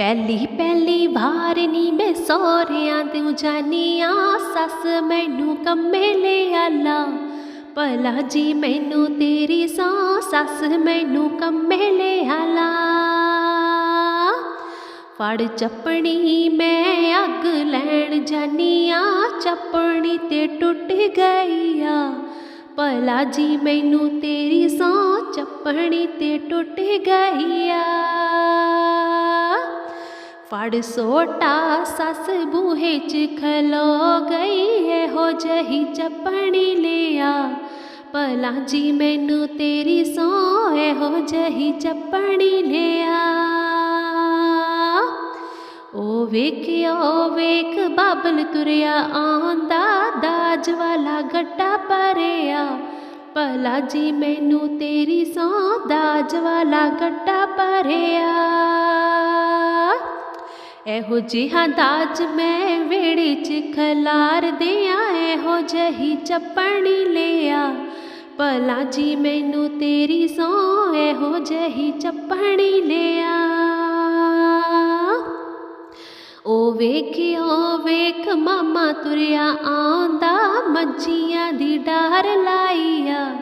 ਪਹਿਲੀ ਪਹਿਲੀ ਵਾਰ ਨੀ ਮੈਂ ਸੋਹਰਿਆਂ ਤੂੰ ਜਾਨੀਆਂ, ਸੱਸ ਮੈਨੂੰ ਕੰਮੇ ਲੈ ਆਲਾ। ਭਲਾ ਜੀ ਮੈਨੂੰ ਤੇਰੀ ਸੌ, ਸੱਸ ਮੈਨੂੰ ਕੰਮੇ ਲੈ ਆਲਾ। ਫੜ ਚੱਪਣੀ ਮੈਂ ਅੱਗ ਲੈਣ ਜਾਨੀਆਂ, ਚੱਪਣੀ ਤੇ ਟੁੱਟ ਗਈ ਆ ਭਲਾ ਜੀ ਮੈਨੂੰ ਤੇਰੀ ਸੌ, ਚੱਪਣੀ ਤੇ ਟੁੱਟ ਗਈ ਆ ਫੜ ਸੋਟਾ ਸੱਸ ਬੂਹੇ ਚ ਖਲੋ ਗਈ ਇਹੋ ਜਹੀ ਚੱਪਣੀ ਲਿਆ ਭਲਾ ਜੀ ਮੈਨੂੰ ਤੇਰੀ ਸੌ ਇਹੋ ਜਹੀ ਚੱਪਣੀ ਲਿਆ ਓ ਵੇਖਿਓ ਵੇਖ ਬਾਬਲ ਤੁਰਿਆ ਆਂਦਾ ਦਾਜ ਵਾਲਾ ਗੱਟਾ ਭਰਿਆ ਭਲਾ ਜੀ ਮੈਨੂੰ ਤੇਰੀ ਸੌ ਦਾਜ ਵਾਲਾ ਗੱਟਾ ਭਰਿਆ ਇਹੋ ਜਿਹਾ ਦਾਜ ਮੈਂ ਵੇੜੇ ਚ ਖਲਾਰ ਦਿਆਂ, ਇਹੋ ਜਹੀ ਚੱਪਣੀ ਲਿਆ। ਭਲਾ ਜੀ ਮੈਨੂੰ ਤੇਰੀ ਸੌ ਇਹੋ ਜਹੀ ਚੱਪਣੀ ਲਿਆ। ਓ ਵੇਖਿਓ, ਵੇਖ ਮਾਮਾ ਤੁਰਿਆ ਆਉਂਦਾ, ਮੱਝੀਆਂ ਦੀ ਡਾਰ ਲਾਈਆ।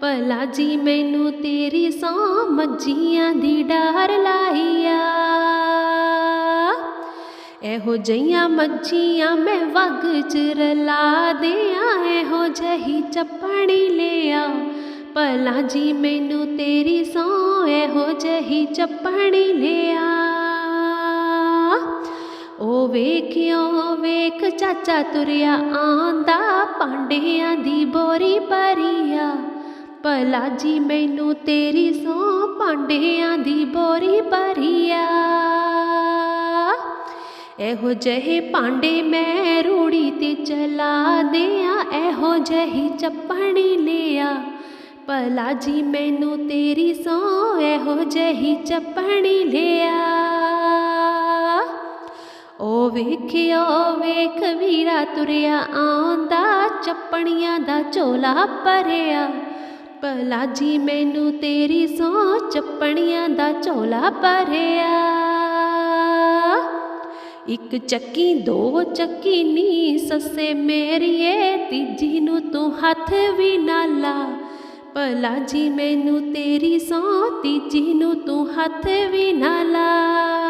ਭਲਾ ਜੀ ਮੈਨੂੰ ਤੇਰੀ ਸੌ ਮੱਝੀਆਂ ਦੀ ਡਾਰ ਲਾਈਆ। ਇਹੋ ਜਈਆਂ ਮੱਝੀਆਂ ਮੈਂ ਵਗ ਚ ਰਲਾ ਦਿਆਂ, ਇਹੋ ਜਹੀ ਚੱਪਣੀ ਲਿਆ। ਭਲਾ ਜੀ ਮੈਨੂੰ ਤੇਰੀ ਸੌ ਇਹੋ ਜਹੀ ਚੱਪਣੀ ਲਿਆ। ਉਹ ਵੇਖਿਓ, ਵੇਖ ਚਾਚਾ ਤੁਰਿਆ ਆਂਦਾ ਪਾਂਡਿਆਂ ਦੀ ਬੋਰੀ ਭਰੀਆ। ਭਲਾ ਜੀ ਮੈਨੂੰ ਤੇਰੀ ਸੌ ਪਾਂਡਿਆਂ ਦੀ ਬੋਰੀ ਭਰੀਆ। ਇਹੋ ਜਿਹੇ ਭਾਂਡੇ ਮੈਂ ਰੂੜੀ ਤੇ ਚਲਾ ਦਿਆਂ, ਇਹੋ ਜਿਹੀ ਚੱਪਣੀ ਲਿਆ। ਭਲਾ ਜੀ, ਮੈਨੂੰ ਤੇਰੀ ਸੌ ਇਹੋ ਜਿਹੀ ਚੱਪਣੀ ਲਿਆ। ਓ ਵੇਖਿਓ, ਵੇਖ ਵੀਰਾ ਤੁਰਿਆ ਆਉਂਦਾ, ਚੱਪਣੀਆਂ ਦਾ ਝੋਲਾ ਭਰਿਆ। ਭਲਾ ਜੀ, ਮੈਨੂੰ ਤੇਰੀ ਸੌ ਚੱਪਣੀਆਂ ਦਾ ਝੋਲਾ ਭਰਿਆ। ਇੱਕ ਚੱਕੀ, ਦੋ ਚੱਕੀ ਨੀ ਸੱਸੇ ਮੇਰੀਏ, ਤੀਜੀ ਨੂੰ ਤੂੰ ਹੱਥ ਵੀ ਨਾ ਲਾ। ਭਲਾ ਜੀ ਮੈਨੂੰ ਤੇਰੀ ਸੌ ਤੀਜੀ ਨੂੰ ਤੂੰ ਹੱਥ ਵੀ ਨਾ ਲਾ।